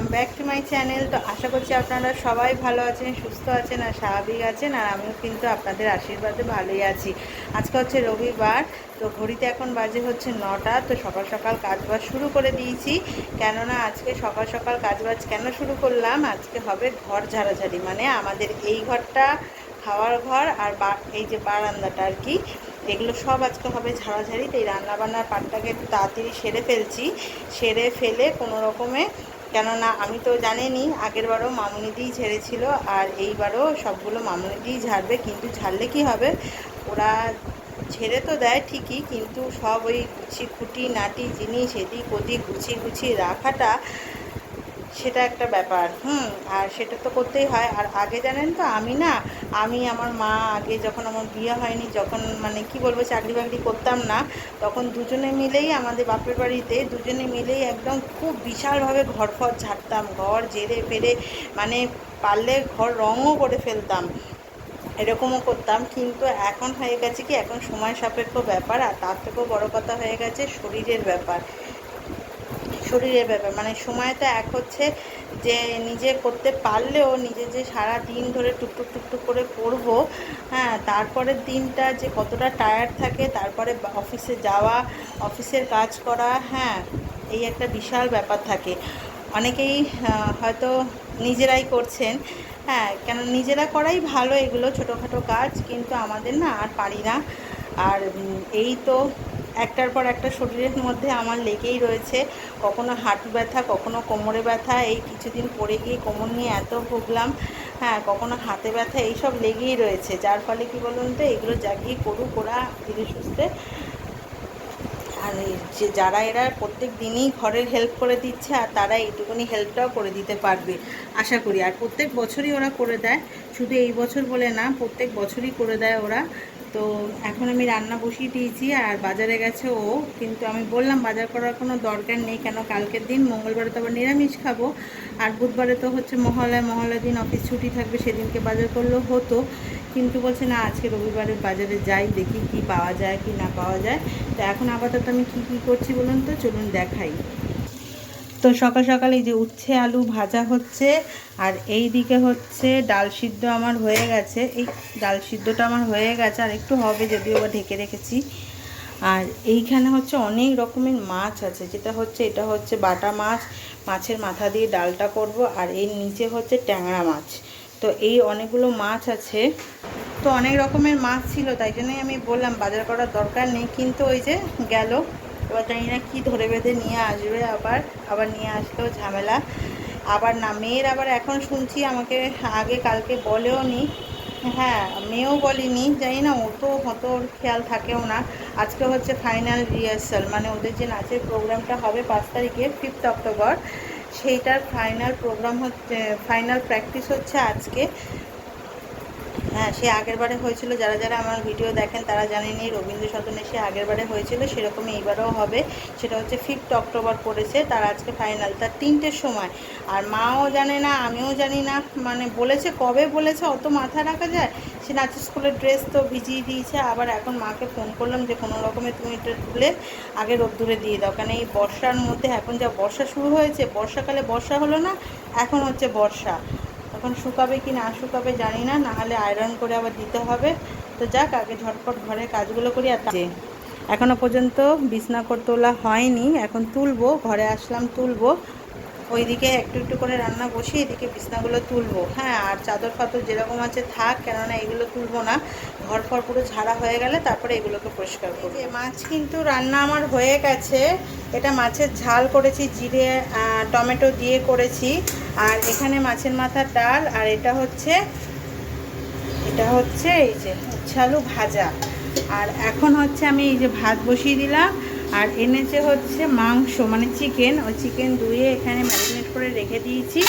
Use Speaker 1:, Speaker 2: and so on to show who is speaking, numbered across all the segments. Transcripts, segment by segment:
Speaker 1: Welcome back to my channel. তো আশা করছি আপনারা সবাই ভালো আছেন, সুস্থ আছেন আর স্বাভাবিক আছেন, আর আমিও কিন্তু আপনাদের আশীর্বাদে ভালোই আছি। আজকে হচ্ছে রবিবার, তো ঘড়িতে এখন বাজে হচ্ছে নটা, তো সকাল সকাল কাজবাজ শুরু করে দিয়েছি। কেননা আজকে সকাল সকাল কাজবাজ কেন শুরু করলাম? আজকে হবে ঘর ঝাড়াঝাড়ি মানে আমাদের এই ঘরটা, খাওয়ার ঘর আর এই যে বারান্দাটা আর কি, এগুলো সব আজকে হবে ঝাড়াঝাড়ি তো এই রান্নাবান্নার পাটটাকে একটু তাড়াতাড়ি সেরে ফেলছি। সেরে ফেলে কোনো রকমে কেননা আমি তো জানিনি, আগেরবারও বারও মামুনি দিয়েই ঝেড়েছিল আর এইবারও সবগুলো মামুনিদিই ঝাড়বে, কিন্তু ঝাড়লে কি হবে? ওরা ছেড়ে তো দেয় ঠিকই, কিন্তু সব ওই গুছি খুঁটি নাটি জিনিস এদিক ওদিক গুছিয়ে গুছিয়ে রাখাটা সেটা একটা ব্যাপার। হুম, আর সেটা তো করতেই হয়। আর আগে জানেন তো আমি না আমি আমার মা আগে যখন আমার বিয়ে হয়নি, যখন মানে কি বলব, চাকরি বাকরি করতাম না, তখন দুজনে মিলেই আমাদের বাপের বাড়িতে দুজনে মিলেই একদম খুব বিশালভাবে ঘর ফর ঝাড়তাম, ঘর জেরে ফেরে মানে পারলে ঘর রঙও করে ফেলতাম, এরকমও করতাম। কিন্তু এখন হয়ে গেছে কি, এখন সময় সাপেক্ষ ব্যাপার, আর তার থেকেও বড়ো কথা হয়ে গেছে শরীরের ব্যাপার। শরীরের ব্যাপার মানে সময় তো এক হচ্ছে যে নিজে করতে পারলেও নিজে যে সারা দিন ধরে টুকটুক টুকটুক করে করব হ্যাঁ তারপরের দিনটা যে কতটা টায়ার্ড থাকে, তারপরে অফিসে যাওয়া অফিসের কাজ করা হ্যাঁ এই একটা বিশাল ব্যাপার থাকে। অনেকেই হয়তো নিজেরাই করছেন হ্যাঁ কেন নিজেরা করাই ভালো এগুলো ছোটোখাটো কাজ, কিন্তু আমাদের না আর পারি না। আর এই তো একটার পর একটা শরীরের মধ্যে আমার লেগেই রয়েছে। কখনো হাঁটু ব্যথা, কখনো কোমরে ব্যথা, এই কিছুদিন পরে গিয়ে কোমর নিয়ে এত ভুগলাম হ্যাঁ কখনো হাতে ব্যথা, এইসব লেগেই রয়েছে। যার ফলে কি বলুন তো, এগুলো জাগিয়ে করুক ওরা ধীরে সুস্থে। আর যে যারা এরা প্রত্যেক দিনই ঘরের হেল্প করে দিচ্ছে, আর তারা এইটুকুনি হেল্পটাও করে দিতে পারবে, আশা করি। আর প্রত্যেক বছরই ওরা করে দেয়। শুধু এই বছর বলে না, প্রত্যেক বছরই করে দেয় ওরা। তো এখন আমি রান্না বসিয়ে দিয়েছি আর বাজারে গেছে ও, কিন্তু আমি বললাম বাজার করার কোনো দরকার নেই, কেন কালকের দিন মঙ্গলবারে তো আবার নিরামিষ খাব। আর বুধবারে তো হচ্ছে মহলায় মহলার দিন অফিস ছুটি থাকবে, সেদিনকে বাজার করলেও হতো। কিন্তু বলছে, না, আজকে রবিবারের বাজারে যাই, দেখি কি পাওয়া যায়, কি না পাওয়া যায়। তো এখন আপাতত আমি কি কি করছি বলুন তো? চলুন দেখাই। তো সকাল সকালে এই যে উচ্ছে আলু ভাজা হচ্ছে, আর এই দিকে হচ্ছে ডাল সিদ্ধ আমার হয়ে গেছে। এই ডাল সিদ্ধটা আমার হয়ে গেছে, আর একটু হবে যদিও বা ঢেকে রেখেছি। আর এইখানে হচ্ছে অনেক রকমের মাছ আছে, যেটা হচ্ছে, এটা হচ্ছে বাটা মাছ। মাছের মাথা দিয়ে ডালটা করব, আর এর নিচে হচ্ছে ট্যাংরা মাছ। তো এই অনেকগুলো মাছ আছে। তো অনেক রকমের মাছ ছিল, তাই জন্যই আমি বললাম, বাজার করার দরকার নেই, কিন্তু ওই যে গেল এবার জানি না কী ধরে বেঁধে নিয়ে আসবে আবার আবার নিয়ে আসলেও ঝামেলা। আবার না, মেয়ের আবার এখন শুনছি আমাকে আগে কালকে বলেও নি। হ্যাঁ মেয়েও বলিনি, জানি না ও তো অত খেয়াল থাকেও না। আজকে হচ্ছে ফাইনাল রিহার্সাল মানে ওদের যে নাচের প্রোগ্রামটা হবে পাঁচ তারিখে ফিফথ অক্টোবর সেইটার ফাইনাল প্রোগ্রাম হচ্ছে ফাইনাল প্র্যাকটিস হচ্ছে আজকে। হ্যাঁ সে আগের বারে হয়েছিল। যারা যারা আমার ভিডিও দেখেন, তারা জানেনি রবীন্দ্র সদনে সে আগের বারে হয়েছিল। সেরকম এইবারও হবে। সেটা হচ্ছে ফিফথ অক্টোবর পড়েছে, তার আজকে ফাইনাল তার তিনটের সময়। আর মাও জানে না, আমিও জানি না মানে বলেছে কবে বলেছে, অত মাথা রাখা যায়? সে নাচের স্কুলের ড্রেস তো ভিজিয়ে দিয়েছে, আবার এখন মাকে ফোন করলাম যে কোনো রকমে তুমি এটা তুলে আগে রোদ্দুরে দিয়ে দাও। কারণ এই বর্ষার মধ্যে এখন যা বর্ষা শুরু হয়েছে, বর্ষাকালে বর্ষা হলো না, এখন হচ্ছে বর্ষা। এখন শুকাবে কি না শুকাবে জানি না, নাহলে আয়রন করে আবার দিতে হবে। তো যাক, আগে ঝটপট ঘরের কাজগুলো করি আর যে এখনও পর্যন্ত বিছনা করে তোলা হয়নি, এখন তুলবো, ঘরে আসলাম তুলবো। ওইদিকে একটু একটু করে রান্না বসিয়ে এদিকে বিছনাগুলো তুলবো। হ্যাঁ আর চাদর ফাদর যেরকম আছে থাক, কেননা এগুলো তুলবো না। ঘর ফর পুরো ঝাড়া হয়ে গেলে তারপরে এগুলোকে পরিষ্কার করব। মাছ কিন্তু রান্না আমার হয়ে গেছে। এটা মাছের ঝাল করেছি, জিরে টমেটো দিয়ে করেছি। আর এখানে মাছের মাথার ডাল, আর এটা হচ্ছে এটা হচ্ছে এই যে উচ্ছালু ভাজা। আর এখন হচ্ছে আমি এই যে ভাত বসিয়ে দিলাম। আর এনেছে হচ্ছে মাংস মানে চিকেন ওই চিকেন ধুয়ে এখানে ম্যারিনেট করে রেখে দিয়েছি।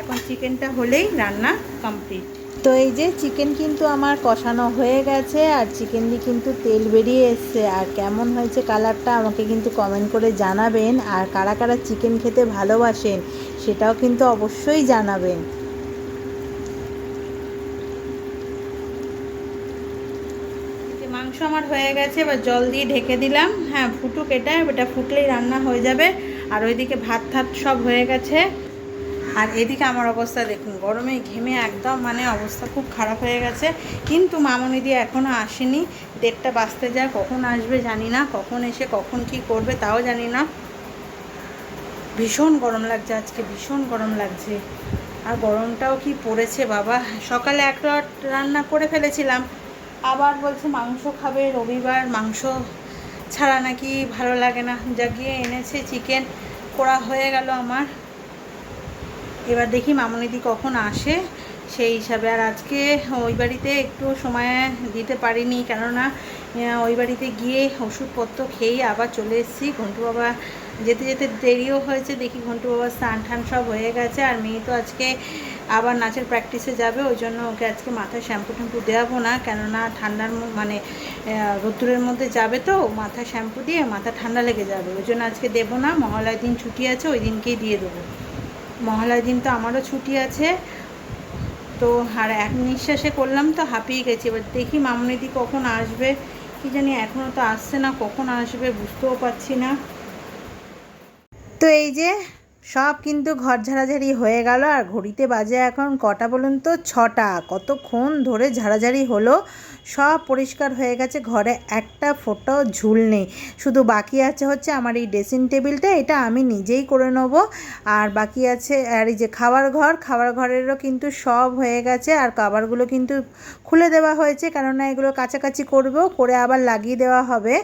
Speaker 1: এখন চিকেনটা হলেই রান্না কমপ্লিট তো এই যে চিকেন কিন্তু আমার কষানো হয়ে গেছে, আর চিকেন দিয়ে কিন্তু তেল বেরিয়ে এসছে। আর কেমন হয়েছে কালারটা আমাকে কিন্তু কমেন্ট করে জানাবেন। আর কারা কারা চিকেন খেতে ভালোবাসেন, সেটাও কিন্তু অবশ্যই জানাবেন মাংস আমার হয়ে গেছে, এবার জল দিয়ে ঢেকে দিলাম। হ্যাঁ ফুটুক এটা এটা ফুটলেই রান্না হয়ে যাবে। আর ওইদিকে ভাত থাত সব হয়ে গেছে। আর এদিকে আমার অবস্থা দেখুন, গরমে ঘেমে একদম মানে অবস্থা খুব খারাপ হয়ে গেছে। কিন্তু মামনি দিয়ে এখনও আসেনি। দেড়টা বাজতে যায়, কখন আসবে জানি না, কখন এসে কখন কি করবে তাও জানি না। ভীষণ গরম লাগছে আজকে, ভীষণ গরম লাগছে। আর গরমটাও কি পড়েছে বাবা। সকালে এক রান্না করে ফেলেছিলাম আবার বলছে মাংস খাবে রবিবার, মাংস ছাড়া নাকি ভালো লাগে না। যা গিয়ে এনেছে চিকেন করা হয়ে গেল আমার। এবার দেখি মামনিদি কখন আসে, সেই হিসাবে। আর আজকে ওই বাড়িতে একটু সময় দিতে পারিনি, কেননা ওই বাড়িতে গিয়ে ওষুধপত্র খেয়েই আবার চলে এসেছি। ঘন্টু বাবা যেতে যেতে দেরিও হয়েছে, দেখি ঘন্টু বাবা স্নান টান সব হয়ে গেছে আর মেয়ে তো আজকে আবার নাচের প্র্যাকটিসে যাবে, ওই জন্য ওকে আজকে মাথায় শ্যাম্পু ট্যাম্পু দেওয়াবো না, কেননা ঠান্ডার মানে রোদ্দুরের মধ্যে যাবে তো মাথায় শ্যাম্পু দিয়ে মাথা ঠান্ডা লেগে যাবে, ওই জন্য আজকে দেবো না মহালয়ার দিন ছুটি আছে, ওই দিনকেই দিয়ে দেবো। মহালয়ার দিন তো আমারও ছুটি আছে, তো আর এক নিঃশ্বাসে করলাম তো হাঁপিয়ে গেছি, এবার দেখি মামনিদি কখন আসবে, কি জানি এখনও তো আসছে না, কখন আসবে বুঝতেও পারছি না। তো এই যে সব কিন্তু ঘর ঝাড়াঝাড়ি হয়ে গেল আর ঘড়িতে বাজে এখন কটা বলুন তো? ছটা। কতক্ষণ ধরে ঝাড়াঝাড়ি হলো? সব পরিষ্কার হয়ে গেছে, ঘরে একটা ফোটাও ঝুল নেই। শুধু বাকি আছে হচ্ছে আমার এই ড্রেসিং টেবিলটা এটা আমি নিজেই করে নেব। আর বাকি আছে, আর এই যে খাবার ঘর, খাবার ঘরেরও কিন্তু সব হয়ে গেছে আর কাবারগুলো কিন্তু খুলে দেওয়া হয়েছে। কেননা এগুলো কাছাকাছি করব, করে আবার লাগিয়ে দেওয়া হবে।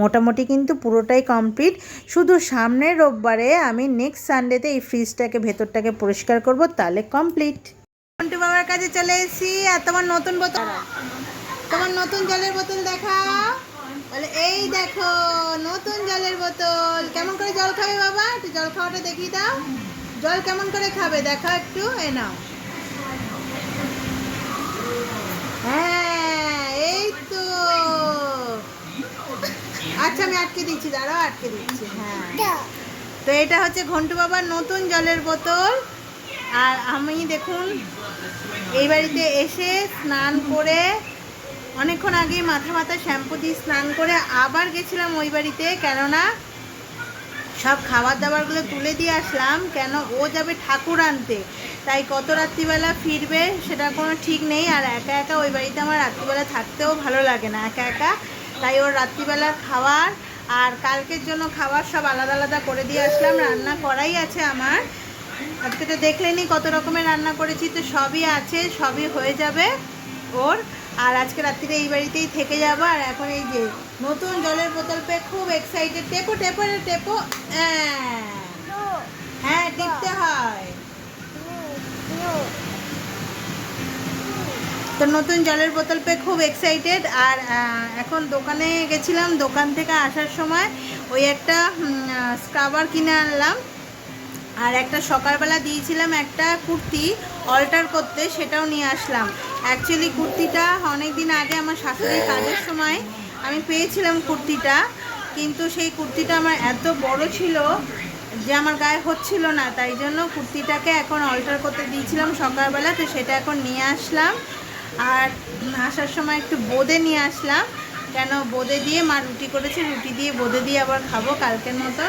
Speaker 1: মোটামুটি কিন্তু পুরোটাই কমপ্লিট শুধু সামনের রোববারে আমি নেক্সট সানডেতে এই ফ্রিজটাকে ভেতরটাকে পরিষ্কার করব, তাহলে কমপ্লিট মন্টু বাবার কাছে চলে এসেছি, আর তোমার নতুন বোতল তোমার নতুন জলের বোতল দেখাও। এই দেখো, নতুন জলের বোতল। কেমন করে জল খাবে বাবা? একটু জল খাওয়াটা দেখিয়ে দাও। জল কেমন করে খাবে? দেখা একটু, এ নাও। হ্যাঁ এই তো আচ্ছা আমি আটকে দিচ্ছি দাঁড়াও আটকে দিচ্ছি হ্যাঁ। তো এটা হচ্ছে ঘন্টু বাবার নতুন জলের বোতল। আর আমি দেখুন এই বাড়িতে এসে স্নান করে অনেকক্ষণ আগে মাথা মাথা শ্যাম্পু দিয়ে স্নান করে আবার গেছিলাম ওই বাড়িতে কেননা সব খাবার দাবারগুলো তুলে দিয়ে আসলাম কেন ও যাবে ঠাকুর আনতে। তাই কত রাত্রিবেলা ফিরবে সেটা কোনো ঠিক নেই আর একা একা ওই বাড়িতে আমার রাত্রিবেলা থাকতেও ভালো লাগে না একা একা তাই ওর রাত্রিবেলার খাবার আর কালকের জন্য খাবার সব আলাদা আলাদা করে দিয়ে আসলাম। রান্না করাই আছে আমার। আজকে তো দেখলেনি কত রকমের রান্না করেছি, তো সবই আছে, সবই হয়ে যাবে ওর। আর আজকে রাত্রিরে এই বাড়িতেই থেকে যাব। আর এখন এই যে নতুন জলের বোতল পেয়ে খুব এক্সাইটেড টেপো টেপো টেপো। হ্যাঁ। হ্যাঁ টিপতে হয়। তো নতুন জলের বোতল পেয়ে খুব এক্সাইটেড আর এখন দোকানে গেছিলাম, দোকান থেকে আসার সময় ওই একটা স্ক্রাবার কিনে আনলাম। আর একটা সকালবেলা দিয়েছিলাম একটা কুর্তি অল্টার করতে, সেটাও নিয়ে আসলাম। অ্যাকচুয়ালি কুর্তিটা অনেক দিন আগে আমার শাশুড়ির কাজের সময় আমি পেয়েছিলাম কুর্তিটা, কিন্তু সেই কুর্তিটা আমার এত বড় ছিল যে আমার গায়ে হচ্ছিল না। তাই জন্য কুর্তিটাকে এখন অল্টার করতে দিয়েছিলাম সকালবেলা, তো সেটা এখন নিয়ে আসলাম। আর আসার সময় একটু বোঁদে নিয়ে আসলাম। কেন বোঁদে দিয়ে? মা রুটি করেছে, রুটি দিয়ে বোঁদে দিয়ে আবার খাব কালকের মতো।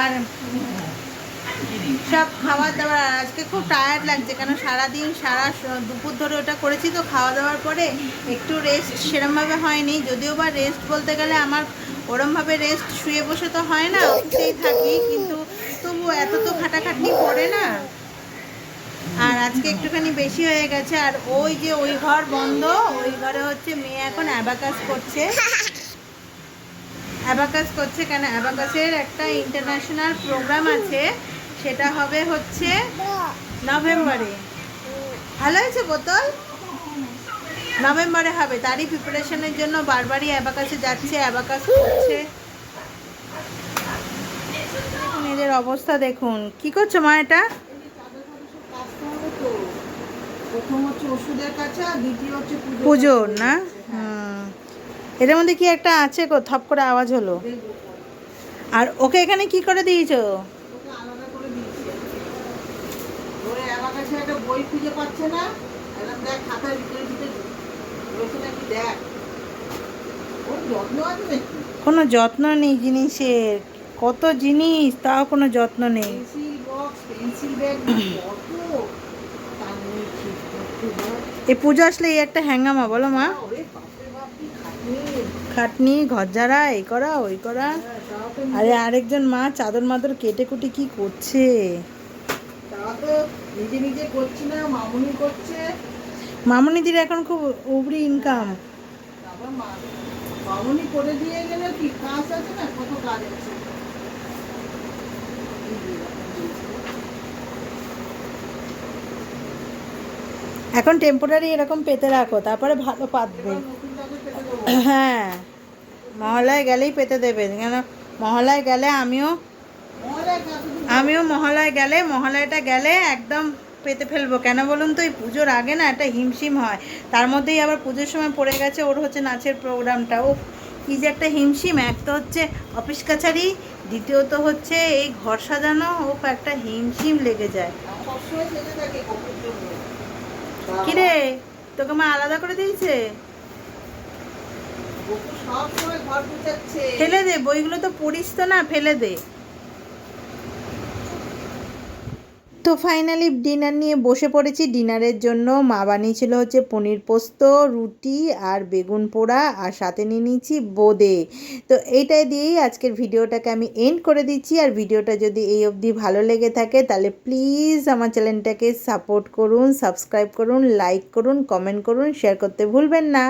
Speaker 1: আর সব দাবার আর আজকে খুব টায়ার্ড লাগছে, কেন সারাদিন সারা দুপুর ধরে ওটা করেছি তো খাওয়া দাওয়ার পরে একটু রেস্ট সেরমভাবে হয়নি। যদিও বা রেস্ট বলতে গেলে আমার ওরমভাবে রেস্ট শুয়ে বসে তো হয় না অফিসেই থাকি, কিন্তু তবু এত তো খাটাখাটনি পড়ে না। আর আজকে একটুখানি বেশি হয়ে গেছে, আর ওই যে ওই ঘর বন্ধ, ওই ঘরে হচ্ছে মেয়ে এখন অ্যাবাকাস করছে। অ্যাবাকাস করছে কেন? অ্যাবাকাসের একটা ইন্টারন্যাশনাল প্রোগ্রাম আছে, সেটা হবে হচ্ছে নভেম্বরে। ভালো হয়েছে বোতল? নভেম্বরে হবে, তারই প্রিপারেশনের জন্য বারবারই অ্যাবাকাসে যাচ্ছে অ্যাবাকাস করছে। এদের অবস্থা দেখুন, কি করছ মা এটা? প্রথম হচ্ছে ওষুধের কাছে আর দ্বিতীয় হচ্ছে পুজোর না? এটার মধ্যে কি একটা আছে গো? থপ করে আওয়াজ হলো। আর ওকে এখানে কি করে দিয়েছ?
Speaker 2: ওরে আমার কাছে একটা বই খুঁজে পাচ্ছে না। দেখ খাতার ভিতরে ভিতরে নাকি দেখ। যত্ন
Speaker 1: কোনো যত্ন নেই জিনিসের। কত জিনিস তাও কোনো যত্ন নেই।
Speaker 2: পেন্সিল বক্স পেন্সিল ব্যাগ কত?
Speaker 1: এই পুজো আসলে এই একটা হ্যাঙ্গামা, বলো মা।
Speaker 2: খাটনি,
Speaker 1: ঘর ঝাড়া, এই করা, ওই করা। আরে আরেকজন মা চাদর মাদর কেটে কুটে কি করছে?
Speaker 2: মামুনি
Speaker 1: মামনিদির এখন খুব উবরি ইনকাম
Speaker 2: মামুনি করে দিয়ে গেলে কি কাজ আছে না কত কাজ আছে
Speaker 1: এখন টেম্পোরারি এরকম পেতে রাখো, তারপরে ভালো পাতবে। হ্যাঁ মহালয় গেলেই পেতে দেবে, কেন? মহালয় গেলে আমিও আমিও মহালয় গেলে, মহালয়টা গেলে একদম পেতে ফেলব। কেন বলুন তো, এই পুজোর আগে না একটা হিমশিম হয়, তার মধ্যেই আবার পুজোর সময় পড়ে গেছে, ওর হচ্ছে নাচের প্রোগ্রামটা। ও কী যে একটা হিমশিম। এক তো হচ্ছে অফিস কাছারি, দ্বিতীয়ত হচ্ছে এই ঘর সাজানো ও একটা হিমশিম লেগে যায়
Speaker 2: আমার সবসময় সেজে থাকে কপুর জন্য
Speaker 1: কিরে? তোকে মা আলাদা করে দিয়েছে? ফেলে দে বইগুলো তো পড়িস তো না ফেলে দে। তো ফাইনালি ডিনার নিয়ে বসে পড়েছি। ডিনারের জন্য মা বানিয়েছিল হচ্ছে পনির পোস্ত, রুটি আর বেগুন পোড়া আর সাথে নিয়ে নিয়েছি বোঁদে। তো এইটাই দিয়েই আজকের ভিডিওটাকে আমি এন্ড করে দিচ্ছি। আর ভিডিওটা যদি এই অবধি ভালো লেগে থাকে তাহলে প্লিজ আমার চ্যানেলটাকে সাপোর্ট করুন সাবস্ক্রাইব করুন লাইক করুন কমেন্ট করুন শেয়ার করতে ভুলবেন না।